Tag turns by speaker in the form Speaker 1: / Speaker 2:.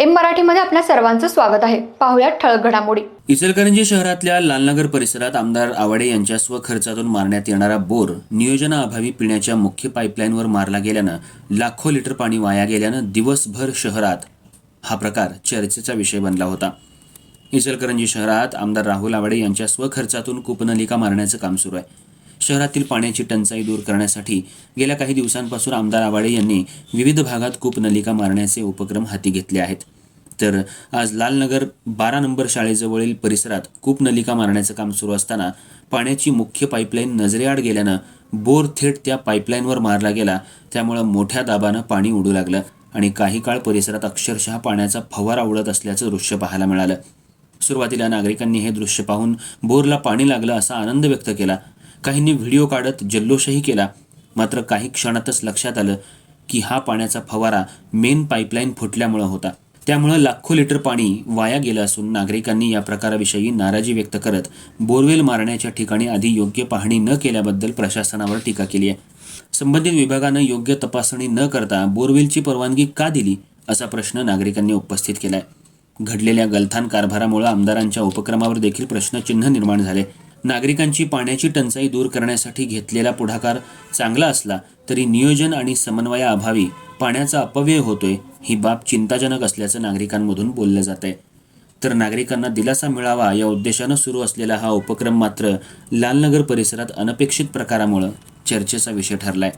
Speaker 1: M मराठीमध्ये आपल्या सर्वांचं स्वागत आहे. पाहुयात ठळक घडामोडी.
Speaker 2: इचलकरंजी शहरातल्या लालनगर परिसरात आमदार आवाडे यांच्या स्वखर्चातून मारण्यात येणारा बोर नियोजनाअभावी पिण्याच्या मुख्य पाईपलाईनवर मारला गेल्यानं लाखो लिटर पाणी वाया गेल्यानं दिवसभर शहरात हा प्रकार चर्चेचा विषय बनला होता. इचलकरंजी शहरात आमदार राहुल आवाडे यांच्या स्वखर्चातून कूपनलिका मारण्याचं काम सुरू आहे. शहरातील पाण्याची टंचाई दूर करण्यासाठी गेल्या काही दिवसांपासून आमदार आवाडे यांनी विविध भागात कूपनलिका मारण्याचे उपक्रम हाती घेतले आहेत. तर आज लालनगर बारा नंबर शाळेजवळील परिसरात कूपनलिका मारण्याचं काम सुरू असताना पाण्याची मुख्य पाईपलाईन नजरेआड गेल्यानं बोर थेट त्या पाईपलाईनवर मारला गेला. त्यामुळं मोठ्या दाबानं पाणी उडू लागलं आणि काही काळ परिसरात अक्षरशः पाण्याचा फवारा उडत असल्याचं दृश्य पाहायला मिळालं. सुरुवातीला नागरिकांनी हे दृश्य पाहून बोरला पाणी लागलं असा आनंद व्यक्त केला. काहींनी व्हिडिओ काढत जल्लोषही केला. मात्र काही क्षणातच लक्षात आलं की हा पाण्याचा फवारा मेन पाईपलाईन फुटल्यामुळं होता. त्यामुळं लाखो लिटर पाणी वाया गेलं असून नागरिकांनी या प्रकाराविषयी नाराजी व्यक्त करत बोरवेल मारण्याच्या ठिकाणी आधी योग्य पाहणी न केल्याबद्दल प्रशासनावर टीका केली आहे. संबंधित विभागानं योग्य तपासणी न करता बोरवेलची परवानगी का दिली असा प्रश्न नागरिकांनी उपस्थित केला आहे घडलेल्या गलथान कारभारामुळे आमदारांच्या उपक्रमावर देखील प्रश्नचिन्ह निर्माण झाले. नागरिकांची पाण्याची टंचाई दूर करण्यासाठी घेतलेला पुढाकार चांगला असला तरी नियोजन आणि समन्वयाअभावी पाण्याचा अपव्यय होतोय ही बाब चिंताजनक असल्याचं नागरिकांमधून बोललं जात आहे तर नागरिकांना दिलासा मिळावा या उद्देशानं सुरू असलेला हा उपक्रम मात्र लालनगर परिसरात अनपेक्षित प्रकारामुळं चर्चेचा विषय ठरलाय.